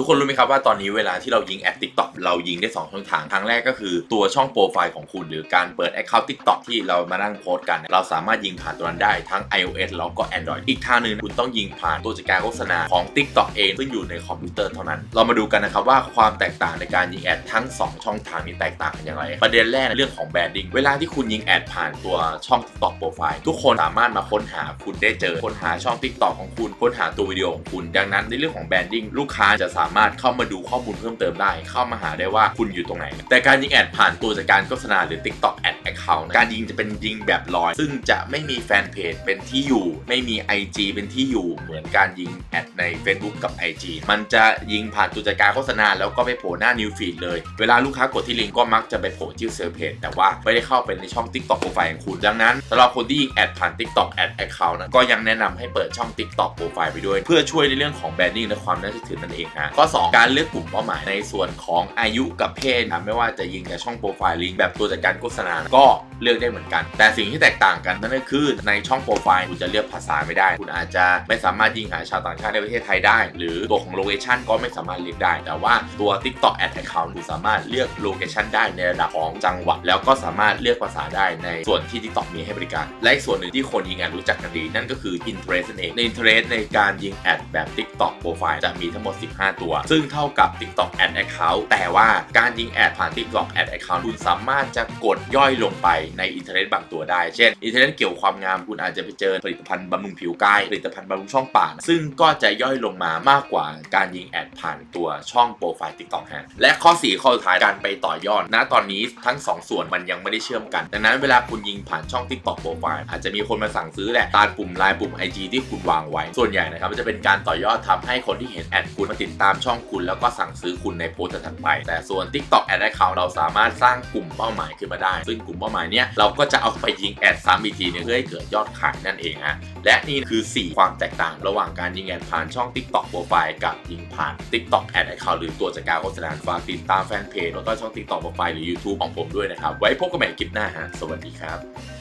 ทุกคนรู้ไหมครับว่าตอนนี้เวลาที่เรายิงแอด TikTok เรายิงได้ 2 ช่องทางทางแรกก็คือตัวช่องโปรไฟล์ของคุณ หรือการเปิด Account TikTok ที่เรามานั่งโพสต์กัน เราสามารถยิงผ่านตัวนั้นได้ทั้ง iOS แล้วก็ Android อีกทางหนึ่งคุณต้องยิงผ่านตัวจัดการโฆษณาของ TikTok เองซึ่งอยู่ในคอมพิวเตอร์เท่านั้น เรามาดูกันนะครับว่าความแตกต่างในการยิงแอดทั้ง 2 ช่องทางนี้แตกต่างกันอย่างไร ประเด็นแรกในเรื่องของแบรนดิ้งเวลาที่คุณยิงแอดผ่านตัวช่อง TikTok โปรไฟล์ทุกคนสามารถมาค้นหาคุณได้เจอค้นหาช่อง TikTok ของคุณค้นหาตัววิดีโอของคุณ ดังนั้นในเรื่องของแบรนดิ้งลูกค้าจะสามารถเข้ามาดูข้อมูลเพิ่มเติมได้ เข้ามาหาได้ว่าคุณอยู่ตรงไหน แต่การยิงแอดผ่านตัวจัดการโฆษณาหรือ TikTok Ad Account การยิงจะเป็นยิงแบบลอย ซึ่งจะไม่มีแฟนเพจเป็นที่อยู่ ไม่มี IG เป็นที่อยู่เหมือนการยิงแอดใน Facebook กับ IG มันจะยิงผ่านตัวจัดการโฆษณาแล้วก็ไปโผล่หน้า New Feed เลย เวลาลูกค้ากดที่ลิงก์ก็มักจะไปโผล่ที่เซอร์เพจแต่ว่าไม่ได้เข้าไปในช่อง TikTok โปรไฟล์ของคุณดังนั้นสำหรับคนที่ยิงแอดผ่าน TikTok Ad Account นะก็ยังแนะนำให้เปิดช่อง TikTok โปรไฟล์ไปด้วย เพื่อช่วยในเรื่องของแบรนดิ้งและความน่าเชื่อถือนั่นเองฮะข้อ 2 การเลือกกลุ่มเป้าหมายในส่วนของอายุกับเพศนะไม่ว่าจะยิงกับช่องโปรไฟล์ลิงก์แบบตัวจัดการโฆษณาก็เลือกได้เหมือนกัน แต่สิ่งที่แตกต่างกันนั่นก็คือในช่องโปรไฟล์คุณจะเลือกภาษาไม่ได้ คุณอาจจะไม่สามารถยิงหาชาวต่างชาติในประเทศไทยได้ หรือตัวของโลเคชันก็ไม่สามารถเลือกได้ แต่ว่าตัว TikTok Ad Account คุณสามารถเลือกโลเคชันได้ในระดับของจังหวัด แล้วก็สามารถเลือกภาษาได้ในส่วนที่ TikTok มีให้บริการ และอีกส่วนหนึ่งที่คนยิงแอดรู้จักกันดีนั่นก็คือ Interest นั่นเองใน Interest ในการยิงแอดแบบ TikTok Profile จะมีทั้งหมด 15ตัว ซึ่งเท่ากับ TikTok Ad Account แต่ว่าการยิงแอดผ่าน TikTok Ad Account คุณสามารถจะกดย่อยลงไปในอินเทอร์เน็ตบางตัวได้ เช่น อินเทอร์เน็ตเกี่ยวความงามคุณอาจจะไปเจอผลิตภัณฑ์บำรุงผิวกาย ผลิตภัณฑ์บำรุงช่องปาก ซึ่งก็จะย่อยลงมามากกว่าการยิงแอดผ่านตัวช่องโปรไฟล์ TikTok ฮะและข้อ 4 ข้อสุดท้ายการไปต่อยอด ณ ตอนนี้ทั้ง 2 ส่วนมันยังไม่ได้เชื่อมกัน ดังนั้นเวลาคุณยิงผ่านช่อง TikTok โปรไฟล์อาจจะมีคนมาสั่งซื้อแหละตามปุ่มไลน์ปุ่ม IG ที่คุณวางไว้ ส่วนใหญ่นะครับจะเป็นการต่อยอดทำให้คนที่เห็นแอดคุณมาติดตามามช่องคุณแล้วก็สั่งซื้อคุณในโพสต์ถัดไป แต่ส่วน TikTok Ad Account เราสามารถสร้างกลุ่มเป้าหมายขึ้นมาได้ ซึ่งกลุ่มเป้าหมายเนี้ยเราก็จะเอาไปยิงแอดซ้ำอีกทีหนึงเพื่อให้เกิดยอดขายนั่นเองฮะและนี่คือ 4 ความแตกต่างระหว่างการยิงแอดผ่านช่อง TikTok โปรไฟล์กับยิงผ่าน TikTok Ad Account หรือตัวจัดการโฆษณาฝากติดตามแฟนเพจแล้วก็ช่อง TikTok โปรไฟล์หรือ YouTube ของผมด้วยนะครับไว้พบกันใหม่คลิปหน้าฮะสวัสดีครับ